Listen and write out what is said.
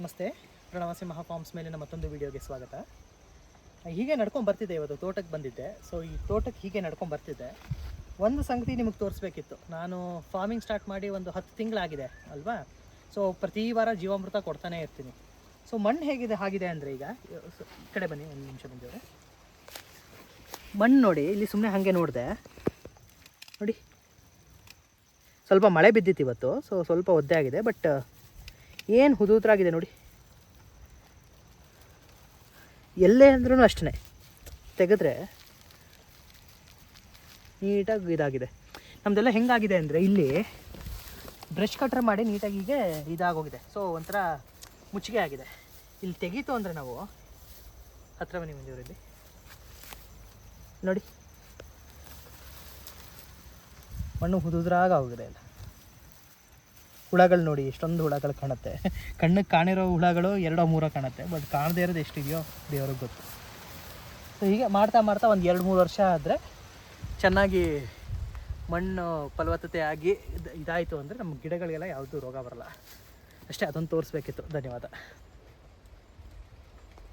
ನಮಸ್ತೆ. ಪ್ರಣವಾಸಿ ಮಹಾಫಾರ್ಮ್ಸ್ ಮೇಲಿನ ಮತ್ತೊಂದು ವಿಡಿಯೋಗೆ ಸ್ವಾಗತ. ಹೀಗೆ ನಡ್ಕೊಂಡು ಬರ್ತಿದ್ದೆ ಇವತ್ತು ತೋಟಕ್ಕೆ ಬಂದಿದ್ದೆ. ಸೊ ಈ ತೋಟಕ್ಕೆ ಹೀಗೆ ನಡ್ಕೊಂಡು ಬರ್ತಿದ್ದೆ. ಒಂದು ಸಂಗತಿ ನಿಮಗೆ ತೋರಿಸ್ಬೇಕಿತ್ತು. ನಾನು ಫಾರ್ಮಿಂಗ್ ಸ್ಟಾರ್ಟ್ ಮಾಡಿ ಒಂದು ಹತ್ತು ತಿಂಗಳಾಗಿದೆ, ಅಲ್ವಾ? ಸೊ ಪ್ರತಿ ವಾರ ಜೀವಾಮೃತ ಕೊಡ್ತಾನೆ ಇರ್ತೀನಿ. ಸೊ ಮಣ್ಣು ಹೇಗಿದೆ ಆಗಿದೆ ಅಂದರೆ ಈಗ ಕಡೆ ಬನ್ನಿ, ಒಂದು ನಿಮಿಷ ಬಂದಿವ್ರೆ ಮಣ್ಣು ನೋಡಿ, ಇಲ್ಲಿ ಸುಮ್ಮನೆ ಹಾಗೆ ನೋಡಿದೆ. ನೋಡಿ. ಸ್ವಲ್ಪ ಮಳೆ ಬಿದ್ದಿತ್ತು ಇವತ್ತು ಸೊ ಸ್ವಲ್ಪ ಒದ್ದೆ ಆಗಿದೆ ಬಟ್ ಏನು ಹುದುದ್ರಾಗಿದೆ ನೋಡಿ. ಎಲ್ಲೇ ಅಂದ್ರೂ ಅಷ್ಟೇ ತೆಗೆದ್ರೆ ನೀಟಾಗಿ ಇದಾಗಿದೆ. ನಮ್ಮದೆಲ್ಲ ಹೆಂಗಾಗಿದೆ ಅಂದರೆ ಇಲ್ಲಿ ಬ್ರಷ್ ಕಟ್ರ್ ಮಾಡಿ ನೀಟಾಗಿ ಹೀಗೆ ಇದಾಗೋಗಿದೆ. ಸೊ ಒಂಥರ ಮುಚ್ಚಿಗೆ ಆಗಿದೆ. ಇಲ್ಲಿ ತೆಗೀತು ಅಂದರೆ ನಾವು ಹತ್ರ ಬನ್ನಿ ಮಂಜೂರಲ್ಲಿ ನೋಡಿ. ಮಣ್ಣು ಹುದುದ್ರಾಗ ಹೋಗಿದೆ ಎಲ್ಲ. ಹುಳಗಳು ನೋಡಿ, ಎಷ್ಟೊಂದು ಹುಳಗಳು ಕಾಣುತ್ತೆ. ಕಣ್ಣಿಗೆ ಕಾಣಿರೋ ಹುಳಗಳು ಎರಡೋ ಮೂರೋ ಕಾಣುತ್ತೆ, ಬಟ್ ಕಾಣದೇ ಇರೋದು ಎಷ್ಟಿದೆಯೋ ದೇವ್ರಿಗೆ ಗೊತ್ತು. ಸೊ ಹೀಗೆ ಮಾಡ್ತಾ ಮಾಡ್ತಾ ಒಂದು ಎರಡು ಮೂರು ವರ್ಷ ಆದರೆ ಚೆನ್ನಾಗಿ ಮಣ್ಣು ಫಲವತ್ತತೆ ಆಗಿ ಇದ್- ಇದಾಯಿತು ಅಂದರೆ ನಮ್ಮ ಗಿಡಗಳಿಗೆಲ್ಲ ಯಾವುದೂ ರೋಗ ಬರಲ್ಲ. ಅಷ್ಟೇ ಅದೊಂದು ತೋರಿಸ್ಬೇಕಿತ್ತು. ಧನ್ಯವಾದ.